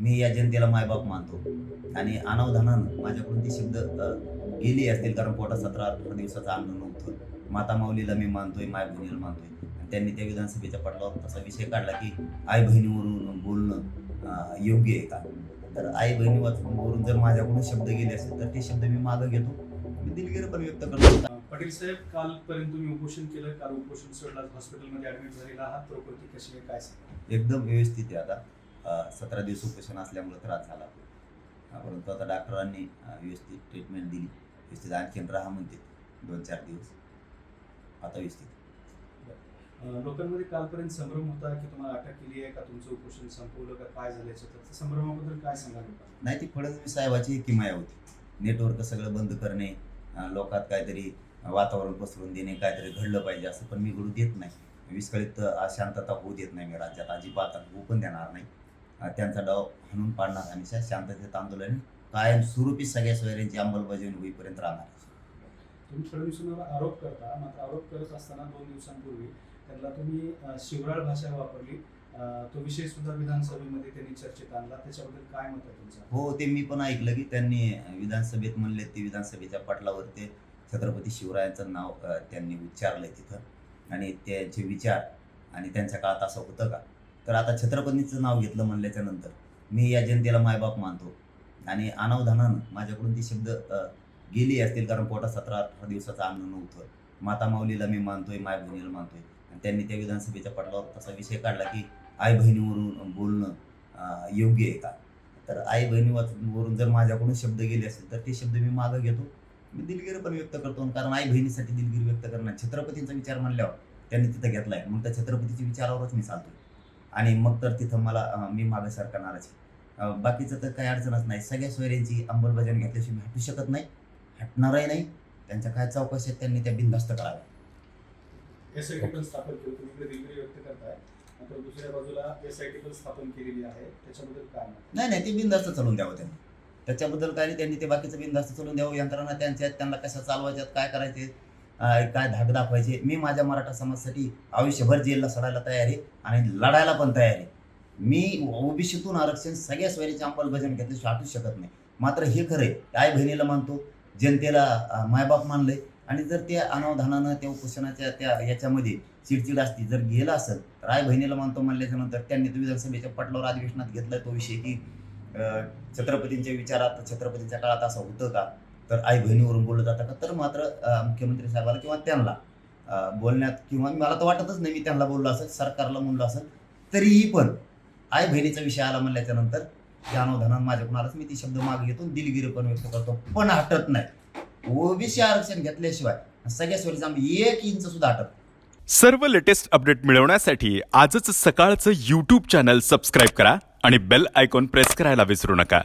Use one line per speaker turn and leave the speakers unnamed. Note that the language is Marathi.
मी या जनतेला मायबाप मानतो. आणि अनावधानानं माझ्याकडून ते शब्द गेले असतील कारण पोटात सतरा अठरा दिवसाचं अन्न नव्हतं माता माऊलीला मी मानतोय माय बहिणीला मानतोय. आणि त्यांनी त्या विधानसभेच्या पटलावर तसा विषय काढला की आई बहिणीवरून बोलणं योग्य आहे का? तर आई बहिणीवरून जर माझ्याकडून शब्द गेले असतील तर ते शब्द मी मागं घेतो. मी दिलगिरी पण व्यक्त करतो.
पाटील साहेब कालपर्यंत तुम्ही उपोषण केलं काल उपोषण सोडलं हॉस्पिटलमध्ये ऍडमिट झालेला आहात. प्रकृती कशी आहे काय
एकदम व्यवस्थित आहे आता. सतरा दिवस उपोषण असल्यामुळे त्रास झाला. परंतु आता डॉक्टरांनी व्यवस्थित ट्रीटमेंट दिली. व्यवस्थित आणखीन राहा म्हणते. दोन चार दिवस. आता व्यवस्थित.
लोकांमध्ये कालपर्यंत संभ्रम होता की तुम्हाला अटक केली आहे का? तुमचं उपोषण संपवलं का? काय झालं तर संभ्रमाबद्दल काय सांगाल?
नाही ती फडणवीस साहेबाची किमाया होती. नेटवर्क सगळं बंद करणे लोकात काहीतरी वातावरण पसरून देणे काहीतरी घडलं पाहिजे असं पण मी घडू देत नाही. विस्कळीत अ, अशांतता होऊ देत नाही मी राज्यात. अजिबात होऊ पण देणार नाही. त्यांचा डाव हाणून पाडणार आणि शांततेत आंदोलन कायम स्वरूपी सगळ्या सोयऱ्यांची अंमलबजावणी होईपर्यंत राहणार.
तुम्ही फडणवीसांवर आरोप करता मात्र आरोप करत असताना दोन दिवसांपूर्वी त्यांना तुम्ही शिवराळ भाषा वापरली. तो विषय सुद्धा विधानसभेमध्ये त्यांनी चर्चेत आणला. त्याच्याबद्दल काय मत आहे तुमचं?
हो ते मी पण ऐकलं की त्यांनी विधानसभेत म्हणले ते विधानसभेच्या पटलावर ते छत्रपती शिवरायांचं नाव त्यांनी उच्चारलंय तिथं. आणि त्यांचे विचार आणि त्यांच्या काळात असं होतं का? तर आता छत्रपतींचं नाव घेतलं म्हणल्याच्या नंतर मी या जनतेला मायबाप मानतो. आणि अनावधानानं माझ्याकडून ती शब्द गेली असतील कारण पोटात सतरा अठरा दिवसाचं अन्न नव्हतं. माता माऊलीला मी मानतोय माय बहिणीला मानतोय. आणि त्यांनी त्या विधानसभेच्या पटलावर तसा विषय काढला की आई बहिणीवरून बोलणं योग्य आहे का? तर आई बहिणीवरून जर माझ्याकडून शब्द गेले असतील तर ते शब्द मी मागं घेतो. मी दिलगिरी पण व्यक्त करतो कारण आई बहिणीसाठी दिलगिरी व्यक्त करणार. छत्रपतींचा विचार म्हणल्यावर त्यांनी तिथं घेतलाय. मग त्या छत्रपतीच्या विचारावरच मी चालतो आणि मग तर तिथं मला मी मागे सरकारणारच बाकीचं तर काही अडचणच नाही. सगळ्या सोयऱ्यांची अंमलबजावणी घेतल्याशिवाय मी हटू शकत नाही हटणारही नाही. त्यांच्या काय चौकशी आहेत त्यांनी त्या बिनधास्त कराव्या.
एस आय टी पण स्थापन केलं. तुम्ही इकडे दिलगिरी व्यक्त करताय. मात्र दुसऱ्या बाजूला एस आय टी पण स्थापन केलेली आहे. त्याच्याबद्दल काय
नाही नाही ते बिनधास्त चालून द्यावं त्यांनी. त्याच्याबद्दल काय त्यांनी ते बाकीचं बिनधास्त चालून द्यावं. यंत्रणा त्यांच्या आहेत त्यांना कशा चालवायच्यात काय करायचे काय धाक दाखवायचे? मी माझ्या मराठा समाजासाठी आयुष्यभर जेलला सडायला तयार आहे आणि लढायला पण तयार. आहे मी ओबीसीतून आरक्षण सगळ्या सोयरीची अंमलबजावणी घेतल्याशिवाय हटूच शकत नाही. मात्र हे खरं आहे. आई बहिणीला मानतो जनतेला मायबाप मानले आणि जर त्या अनावधानानं त्या उपोषणाच्या त्या याच्यामध्ये चिडचिड असती जर गेलं असेल तर आई बहिणीला मानतो म्हणल्याच्यानंतर त्यांनी तो विधानसभेच्या पटलावर अधिवेशनात घेतलाय तो विषय की छत्रपतींच्या विचारात छत्रपतींच्या काळात असं होतं का? तर आई बहिणीवरून बोललं जातं का? तर मात्र मुख्यमंत्री साहेबाला किंवा त्यांना बोलण्यात किंवा मला तर वाटतच नाही मी त्यांना बोललो असेल सरकारला म्हणलो असेल तरीही पण आई बहिणीचा विषय आला म्हणल्याच्या नंतर त्या अनावधानानं माझ्याकडून आलाच. मी ती शब्द मागे घेतो दिलगिरी पण व्यक्त करतो. पण हटत नाही. ओबीसी आरक्षण घेतल्याशिवाय सगळ्या सोयीचं आम्ही एक इंच सुद्धा हटत
सर्व लेटेस्ट अपडेट मिळवण्यासाठी आजच सकाळचं यूट्यूब चॅनल सबस्क्राईब करा आणि बेल आयकॉन प्रेस करायला विसरू नका.